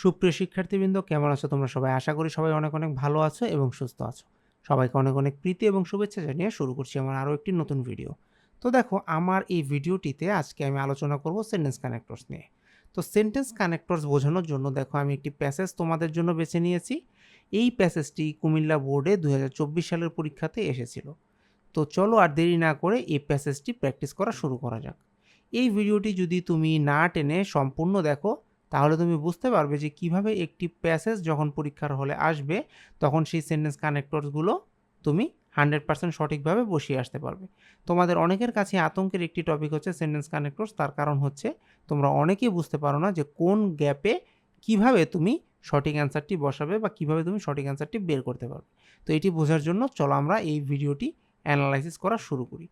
সুপ্রিয় শিক্ষার্থীবৃন্দ, কেমন আছো তোমরা সবাই? আশা করি সবাই অনেক অনেক ভালো আছো এবং সুস্থ আছো। সবাইকে অনেক অনেক প্রীতি এবং শুভেচ্ছা জানিয়ে শুরু করছি আমার আরও একটি নতুন ভিডিও। তো দেখো, আমার এই ভিডিওটিতে আজকে আমি আলোচনা করব সেন্টেন্স কানেক্টরস নিয়ে। তো সেন্টেন্স কানেক্টরস বোঝানোর জন্য দেখো, আমি একটি প্যাসেজ তোমাদের জন্য বেছে নিয়েছি। এই প্যাসেজটি কুমিল্লা বোর্ডে দু হাজার চব্বিশ সালের পরীক্ষাতে এসেছিল। তো চলো আর দেরি না করে এই প্যাসেজটি প্র্যাকটিস করা শুরু করা যাক। এই ভিডিওটি যদি তুমি না টেনে সম্পূর্ণ দেখো তাহলে তুমি বুঝতে পারবে যে কীভাবে একটি প্যাসেজ যখন পরীক্ষার হলে আসবে, তখন সেই সেন্টেন্স কানেক্টরসগুলো তুমি হান্ড্রেড পার্সেন্ট সঠিকভাবে বসিয়ে আসতে পারবে। তোমাদের অনেকের কাছে আতঙ্কের একটি টপিক হচ্ছে সেন্টেন্স কানেক্টরস তার কারণ হচ্ছে তোমরা অনেকেই বুঝতে পারো না যে কোন গ্যাপে কীভাবে তুমি সঠিক অ্যান্সারটি বসাবে বা কীভাবে তুমি সঠিক অ্যান্সারটি বের করতে পারবে। তো এটি বোঝার জন্য চলো আমরা এই ভিডিওটি অ্যানালাইসিস করা শুরু করি।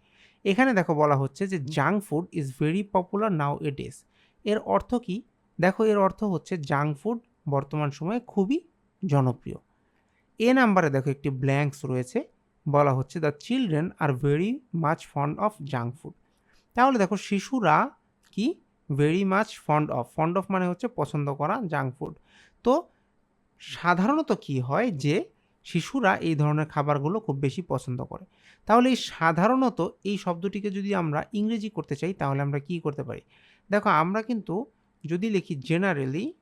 এখানে দেখো বলা হচ্ছে যে junk food is very popular nowadays এর অর্থ কি? দেখো এর অর্থ হচ্ছে জাঙ্ক ফুড বর্তমান সময়ে খুবই জনপ্রিয়। এ নাম্বারে দেখো একটি ব্ল্যাঙ্কস রয়েছে, বলা হচ্ছে the children are very much fond of junk food তাহলে দেখো শিশুরা কি? Very much fond of fond of মানে হচ্ছে পছন্দ করা জাঙ্ক ফুড তো সাধারণত কি হয় যে শিশুরা এই ধরনের খাবারগুলো খুব বেশি পছন্দ করে। তাহলে এই সাধারণত এই শব্দটিকে যদি আমরা ইংরেজি করতে চাই, তাহলে আমরা কি করতে পারি? দেখো আমরা কিন্তু যদি লিখি জেনারেলি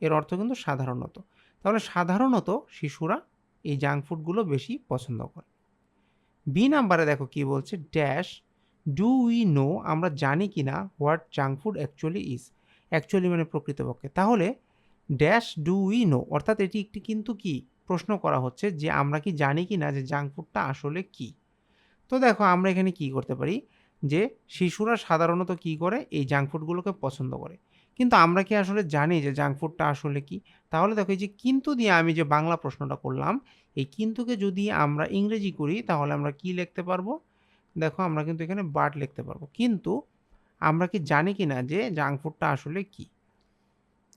এর অর্থ কিন্তু সাধারণত। তাহলে সাধারণত শিশুরা এই জাঙ্ক ফুডগুলো বেশি পছন্দ করে। বি নাম্বারে দেখো কি বলছে ড্যাশ ডু উই নো আমরা জানি কি না what junk food actually is actually মানে প্রকৃতপক্ষে। তাহলে ড্যাশ ডু উই নো অর্থাৎ এটি একটি কিন্তু কি? প্রশ্ন করা হচ্ছে যে আমরা কি জানি কি না যে জাঙ্ক ফুডটা আসলে কি? তো দেখো আমরা এখানে কি করতে পারি? যে শিশুরা সাধারণত কি করে? এই জাঙ্ক ফুডগুলোকে পছন্দ করে। কিন্তু আমরা কি আসলে জানি যে জাঙ্ক ফুডটা আসলে কি? তাহলে দেখো এই যে কিন্তু দিয়ে আমি যে বাংলা প্রশ্নটা করলাম, এই কিন্তুকে যদি আমরা ইংরেজি করি, তাহলে আমরা কি লিখতে পারব? দেখো আমরা কিন্তু এখানে বাট লিখতে পারব। কিন্তু আমরা কি জানি কি না যে জাঙ্ক ফুডটা আসলে কি?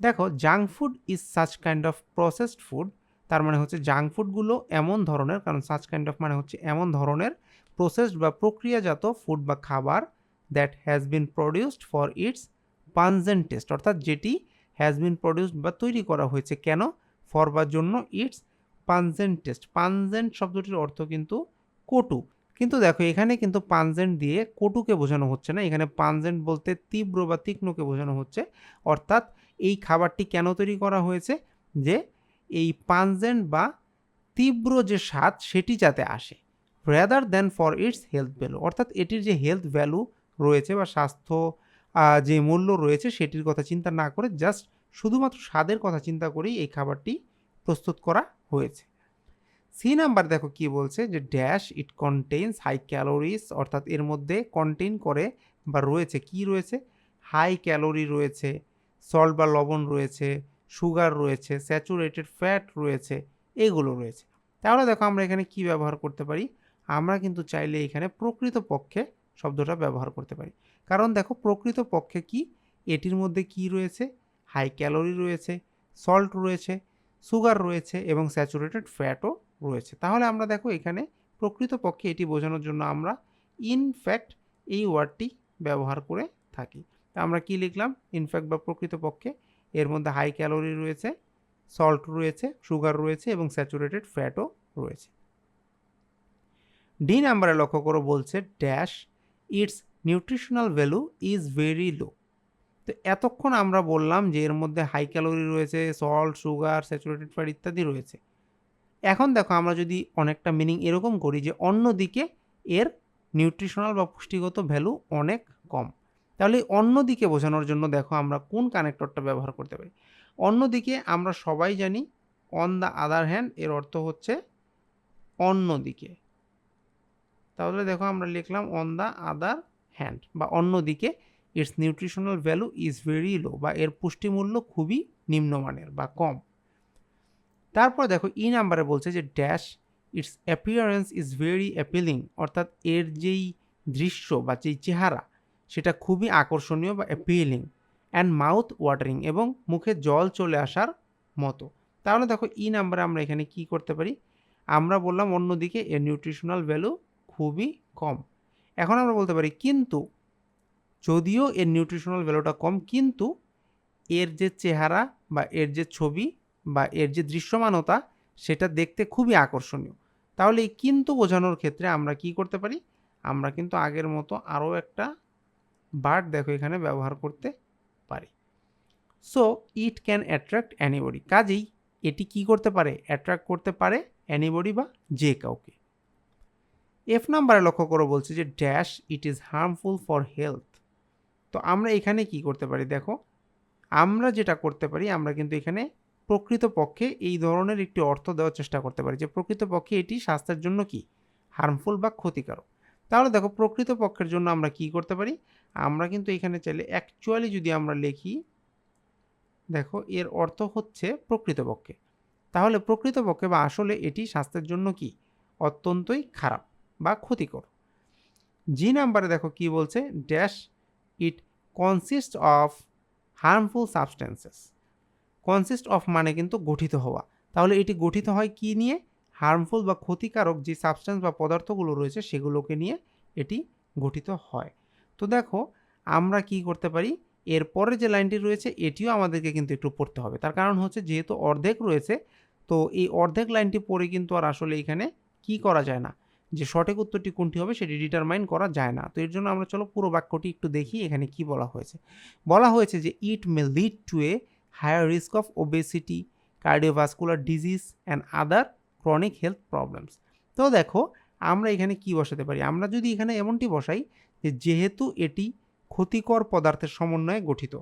দেখো junk food is such kind of processed food তার মানে হচ্ছে জাঙ্ক ফুডগুলো এমন ধরনের, কারণ সাচ কাইন্ড অফ মানে হচ্ছে এমন ধরনের প্রসেসড বা প্রক্রিয়াজাত ফুড বা খাবার that has been produced for its pungent taste অর্থাৎ যেটি হ্যাজ বিন প্রডিউসড বা তৈরি করা হয়েছে, কেন? ফর বা জন্য ইটস পানজেন্ট টেস্ট পানজেন্ট শব্দটির অর্থ কিন্তু কটু। কিন্তু দেখো, এখানে কিন্তু পানজেন্ট দিয়ে কটুকে বোঝানো হচ্ছে না। এখানে পানজেন্ট বলতে তীব্র বা তীক্ষ্ণকে বোঝানো হচ্ছে। অর্থাৎ এই খাবারটি কেন তৈরি করা হয়েছে? যে এই পানজেন্ট বা তীব্র যে স্বাদ, সেটি যাতে আসে। Rather than for its health value অর্থাৎ এটির যে হেলথ ভ্যালু রয়েছে বা স্বাস্থ্য যে মূল্য রয়েছে সেটির কথা চিন্তা না করে জাস্ট শুধুমাত্র স্বাদের কথা চিন্তা করেই এই খাবারটি প্রস্তুত করা হয়েছে। সি নাম্বার দেখো কি বলছে যে dash it contains high calories অর্থাৎ এর মধ্যে কন্টেন করে বা রয়েছে কি রয়েছে? হাই ক্যালোরি রয়েছে সল্ট বা লবণ রয়েছে সুগার রয়েছে স্যাচুরেটেড ফ্যাট রয়েছে, এগুলো রয়েছে। তাহলে দেখো আমরা এখানে কি ব্যবহার করতে পারি? আমরা কিন্তু চাইলে এখানে প্রকৃতপক্ষে শব্দটা ব্যবহার করতে পারি। কারণ দেখো প্রকৃতপক্ষে কি? এটির মধ্যে কি রয়েছে? হাই ক্যালোরি রয়েছে সল্ট রয়েছে সুগার রয়েছে এবং স্যাচুরেটেড ফ্যাটও রয়েছে। তাহলে আমরা দেখো এখানে প্রকৃতপক্ষে এটি বোঝানোর জন্য আমরা ইনফ্যাক্ট এই ওয়ার্ডটি ব্যবহার করে থাকি। তা আমরা কি লিখলাম? ইনফ্যাক্ট বা প্রকৃতপক্ষে এর মধ্যে হাই ক্যালোরি রয়েছে সল্ট রয়েছে সুগার রয়েছে এবং স্যাচুরেটেড ফ্যাটও রয়েছে। ডি নাম্বারে লক্ষ্য করে বলছে dash its nutritional value is very low তো এতক্ষণ আমরা বললাম যে এর মধ্যে হাই ক্যালোরি রয়েছে সল্ট সুগার স্যাচুরেটেড ফ্যাট ইত্যাদি রয়েছে। এখন দেখো আমরা যদি অনেকটা মিনিং এরকম করি যে অন্যদিকে এর নিউট্রিশনাল বা পুষ্টিগত ভ্যালু অনেক কম। তাহলে অন্যদিকে বোঝানোর জন্য দেখো আমরা কোন কানেক্টরটা ব্যবহার করতে পারি। অন্যদিকে আমরা সবাই জানি অন দ্য আদার হ্যান্ড এর অর্থ হচ্ছে অন্যদিকে। তাহলে দেখো আমরা লিখলাম অন দ্য আদার হ্যান্ড বা অন্যদিকে its nutritional value is very low বা এর পুষ্টিমূল্য খুবই নিম্নমানের বা কম। তারপর দেখো ই নাম্বারে বলছে যে dash its appearance is very appealing অর্থাৎ এর যেই দৃশ্য বা যেই চেহারা সেটা খুবই আকর্ষণীয় বা অ্যাপিলিং অ্যান্ড মাউথ ওয়াটারিং এবং মুখে জল চলে আসার মতো। তাহলে দেখো ই নাম্বারে আমরা এখানে কি করতে পারি? আমরা বললাম অন্যদিকে এর নিউট্রিশনাল ভ্যালু খুবই কম। এখন আমরা বলতে পারি, কিন্তু যদিও এর নিউট্রিশনাল ভ্যালুটা কম, কিন্তু এর যে চেহারা বা এর যে ছবি বা এর যে দৃশ্যমানতা, সেটা দেখতে খুবই আকর্ষণীয়। তাহলে এই কিন্তু বোঝানোর ক্ষেত্রে আমরা কি করতে পারি? আমরা কিন্তু আগের মতো আরও একটা বার্ড দেখো এখানে ব্যবহার করতে পারি। So it can attract anybody কাজেই এটি কি করতে পারে? অ্যাট্রাক্ট করতে পারে অ্যানিবডি বা যে কাউকে। এফ নাম্বারে লক্ষ্য করে বলছে যে dash it is harmful for health তো আমরা এখানে কি করতে পারি? দেখো, আমরা যেটা করতে পারি, আমরা কিন্তু এখানে প্রকৃতপক্ষে এই ধরনের একটি অর্থ দেওয়ার চেষ্টা করতে পারি যে প্রকৃতপক্ষে এটি স্বাস্থ্যের জন্য কি? হার্মফুল বা ক্ষতিকারক। তাহলে দেখো, প্রকৃতপক্ষের জন্য আমরা কি করতে পারি? আমরা কিন্তু এখানে চাইলে অ্যাকচুয়ালি যদি আমরা লিখি, দেখো, এর অর্থ হচ্ছে প্রকৃতপক্ষে। তাহলে প্রকৃতপক্ষে বা আসলে এটি স্বাস্থ্যের জন্য কি? অত্যন্তই খারাপ। বা ক্ষতিকর। জি নাম্বারে দেখো কি বলছে? Dash it consist of harmful substances consist of মানে কিন্তু গঠিত হওয়া। তাহলে এটি গঠিত হয় কি নিয়ে? হার্মফুল বা ক্ষতিকারক যে সাবস্টেন্স বা পদার্থগুলো রয়েছে সেগুলোকে নিয়ে এটি গঠিত হয়। তো দেখো, আমরা কি করতে পারি? এরপরে যে লাইনটি রয়েছে, এটিও আমাদেরকে কিন্তু একটু পড়তে হবে। তার কারণ হচ্ছে, যেহেতু অর্ধেক রয়েছে, তো এই অর্ধেক লাইনটি পড়ে কিন্তু আর আসলে এখানে কি করা যায় না। যে সঠিক উত্তরটি কোনটি হবে সেটি ডিটারমাইন করা যায় না। তো এর জন্য আমরা চলো পুরো বাক্যটি একটু দেখি এখানে কি বলা হয়েছে। বলা হয়েছে যে it may lead to a higher risk of obesity cardiovascular disease and other chronic health problems তো দেখো, আমরা এখানে কি বসাতে পারি? আমরা যদি এখানে এমনটি বসাই যে যেহেতু এটি ক্ষতিকর পদার্থের সমন্বয়ে গঠিত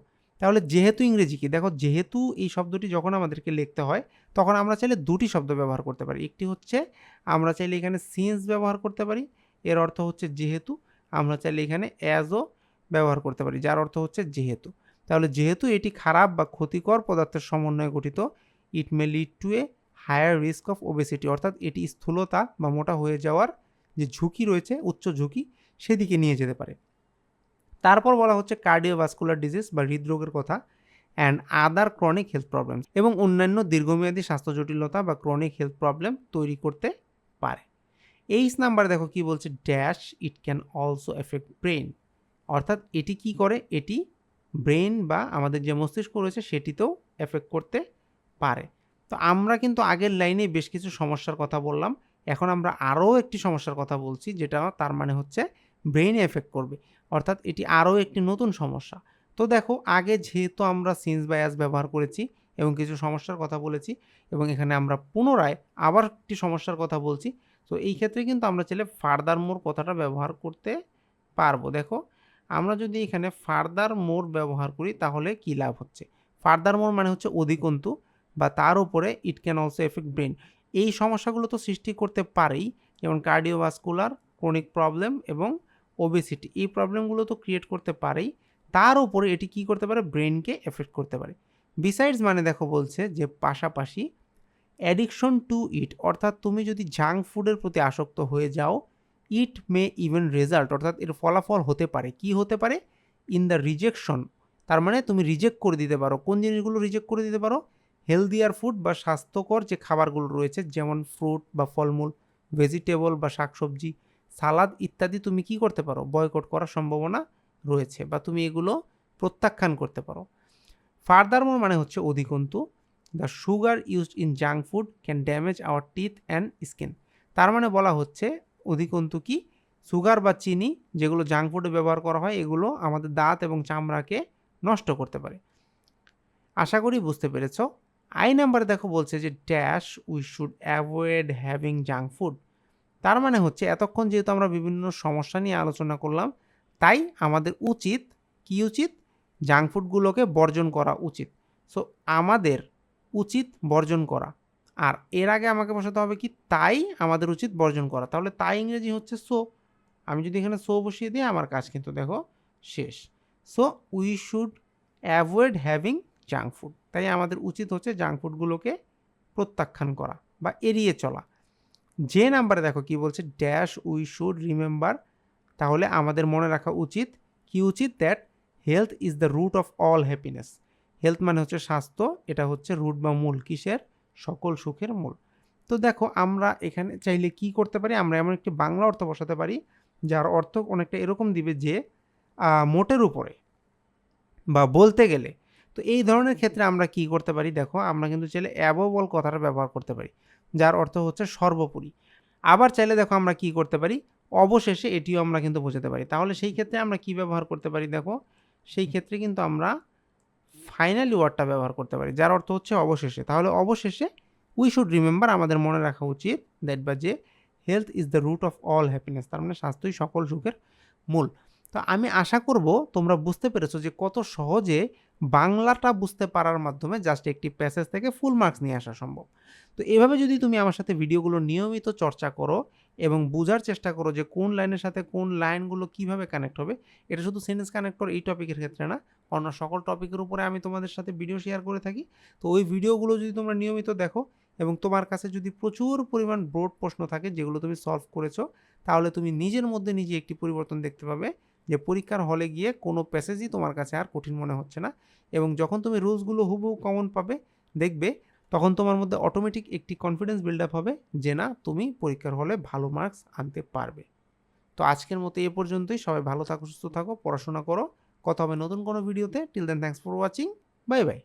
তাহলে যেহেতু ইংরেজি কি? দেখো যেহেতু এই শব্দটি যখন আমাদেরকে লিখতে হয়, তখন আমরা চাইলে দুটি শব্দ ব্যবহার করতে পারি। একটি হচ্ছে আমরা চাইলে এখানে সিন্স ব্যবহার করতে পারি, এর অর্থ হচ্ছে যেহেতু। আমরা চাইলে এখানে অ্যাজও ব্যবহার করতে পারি, যার অর্থ হচ্ছে যেহেতু। তাহলে যেহেতু এটি খারাপ বা ক্ষতিকর পদার্থের সমন্বয়ে গঠিত it may lead to a higher risk of obesity অর্থাৎ এটি স্থূলতা বা মোটা হয়ে যাওয়ার যে ঝুঁকি রয়েছে, উচ্চ ঝুঁকি, সেদিকে নিয়ে যেতে পারে। তারপর বলা হচ্ছে কার্ডিওভাস্কুলার ডিজিজ বা হৃদরোগের কথা and other chronic health problem এবং অন্যান্য দীর্ঘমেয়াদী স্বাস্থ্য জটিলতা বা ক্রনিক হেলথ প্রবলেম তৈরি করতে পারে। এইচ নাম্বারে দেখো কি বলছে dash it can also affect brain অর্থাৎ এটি কি করে? এটি ব্রেন বা আমাদের যে মস্তিষ্ক রয়েছে সেটিতেও এফেক্ট করতে পারে। তো আমরা কিন্তু আগের লাইনে বেশ কিছু সমস্যার কথা বললাম। এখন আমরা আরও একটি সমস্যার কথা বলছি, যেটা তার মানে হচ্ছে ব্রেইনে এফেক্ট করবে। অর্থাৎ এটি আরও একটি নতুন সমস্যা। তো দেখো, আগে যেহেতু আমরা সিন্স বা অ্যাস ব্যবহার করেছি এবং কিছু সমস্যার কথা বলেছি এবং এখানে আমরা পুনরায় আবার একটি সমস্যার কথা বলছি, তো এই ক্ষেত্রে কিন্তু আমরা চাইলে ফার্দার মোর কথাটা ব্যবহার করতে পারব। দেখো, আমরা যদি এখানে ফার্দার মোর ব্যবহার করি তাহলে কী লাভ হচ্ছে? ফার্দার মোর মানে হচ্ছে অধিকন্তু বা তার উপরে it can also affect brain এই সমস্যাগুলো তো সৃষ্টি করতে পারেই, যেমন কার্ডিওভাস্কুলার ক্রনিক প্রবলেম এবং ওবেসিটি এই প্রবলেমগুলো তো ক্রিয়েট করতে পারেই। তার উপরে এটি কি করতে পারে? ব্রেনকে এফেক্ট করতে পারে। বিসাইডস মানে দেখো বলছে যে পাশাপাশি অ্যাডিকশন টু ইট অর্থাৎ তুমি যদি জাঙ্ক ফুডের প্রতি আসক্ত হয়ে যাও ইট মে ইভেন রেজাল্ট অর্থাৎ এর ফলাফল হতে পারে। কি হতে পারে? ইন দ্য রিজেকশন তার মানে তুমি রিজেক্ট করে দিতে পারো। কোন জিনিসগুলো রিজেক্ট করে দিতে পারো? হেলদিয়ার ফুড বা স্বাস্থ্যকর যে খাবারগুলো রয়েছে, যেমন ফ্রুট বা ফলমূল ভেজিটেবল বা শাকসবজি সালাদ ইত্যাদি তুমি কি করতে পারো? বয়কট করার সম্ভাবনা রয়েছে বা তুমি এগুলো প্রত্যাখ্যান করতে পারো। ফার্দারমোর মানে হচ্ছে অধিকন্তু the sugar used in junk food can damage our teeth and skin তার মানে বলা হচ্ছে অধিকন্তু কি? সুগার বা চিনি যেগুলো জাঙ্ক ফুডে ব্যবহার করা হয়, এগুলো আমাদের দাঁত এবং চামড়াকে নষ্ট করতে পারে। আশা করি বুঝতে পেরেছ। আই নাম্বারে দেখো বলছে যে dash we should avoid having junk food তার মানে হচ্ছে এতক্ষণ যেহেতু আমরা বিভিন্ন সমস্যা নিয়ে আলোচনা করলাম, তাই আমাদের উচিত, কি উচিত? জাঙ্ক ফুডগুলোকে বর্জন করা উচিত। সো আমাদের উচিত বর্জন করা। আর এর আগে আমাকে বসাতে হবে কি? তাই আমাদের উচিত বর্জন করা। তাহলে তাই ইংরেজি হচ্ছে সো আমি যদি এখানে সো বসিয়ে দিই, আমার কাজ কিন্তু দেখো শেষ। So we should avoid having junk food তাই আমাদের উচিত হচ্ছে জাঙ্ক ফুডগুলোকে প্রত্যাখ্যান করা বা এড়িয়ে চলা। যে নাম্বারে দেখো কি বলছে ড্যাশ উই শুড রিমেম্বার তাহলে আমাদের মনে রাখা উচিত, কি উচিত that health is the root of all happiness health মানে হচ্ছে স্বাস্থ্য, এটা হচ্ছে রুট বা মূল, কিসের? সকল সুখের মূল। তো দেখো আমরা এখানে চাইলে কি করতে পারি, আমরা এমন একটি বাংলা অর্থ বসাতে পারি, যার অর্থ অনেকটা এরকম দিবে যে মোটের উপরে বা বলতে গেলে। তো এই ধরনের ক্ষেত্রে আমরা কি করতে পারি, দেখো আমরা কিন্তু চাইলে অ্যাবভ অল কথাটা ব্যবহার করতে পারি। যার অর্থ হচ্ছে সর্বোপরি। আবার চাইলে দেখো আমরা কি করতে পারি? অবশেষে এটিও আমরা কিন্তু বোঝাতে পারি। তাহলে সেই ক্ষেত্রে আমরা কি ব্যবহার করতে পারি দেখো? সেই ক্ষেত্রে কিন্তু আমরা ফাইনালি ওয়ার্ডটা ব্যবহার করতে পারি, যার অর্থ হচ্ছে অবশেষে। তাহলে অবশেষে উই শুড রিমেম্বার আমাদের মনে রাখা উচিত দ্যাট বা যে health is the root of all happiness তার মানে স্বাস্থ্যই সকল সুখের মূল। তো আমি আশা করব তোমরা বুঝতে পেরেছ যে কত সহজে বাংলাটা বুঝতে পারার মাধ্যমে জাস্ট একটি প্যাসেজ থেকে ফুল মার্কস নিয়ে আসা সম্ভব। তো এভাবে যদি তুমি আমার সাথে ভিডিওগুলো নিয়মিত চর্চা করো এবং বোঝার চেষ্টা করো যে কোন লাইনের সাথে কোন লাইনগুলো কীভাবে কানেক্ট হবে, এটা শুধু সেন্টেন্স কানেক্টর এই টপিকের ক্ষেত্রে না, অন্য সকল টপিকের উপরে আমি তোমাদের সাথে ভিডিও শেয়ার করে থাকি। তো ওই ভিডিওগুলো যদি তোমরা নিয়মিত দেখো এবং তোমার কাছে যদি প্রচুর পরিমাণ ব্রড প্রশ্ন থাকে যেগুলো তুমি সলভ করেছ, তাহলে তুমি নিজের মধ্যে নিজে একটি পরিবর্তন দেখতে পাবে। যে পরীক্ষার হলে গিয়ে কোনো প্যাসেজই তোমার কাছে আর কঠিন মনে হচ্ছে না এবং যখন তুমি রুলসগুলো হুবহু কমন পাবে, দেখবে তখন তোমার মধ্যে অটোমেটিক একটি কনফিডেন্স বিল্ড আপ হবে যে না, তুমি পরীক্ষার হলে ভালো মার্কস আনতে পারবে। তো আজকের মতো এ পর্যন্তই। সবাই ভালো থাকো, সুস্থ থাকো, পড়াশোনা করো। কথা হবে নতুন কোনো ভিডিওতে till then thanks for watching bye bye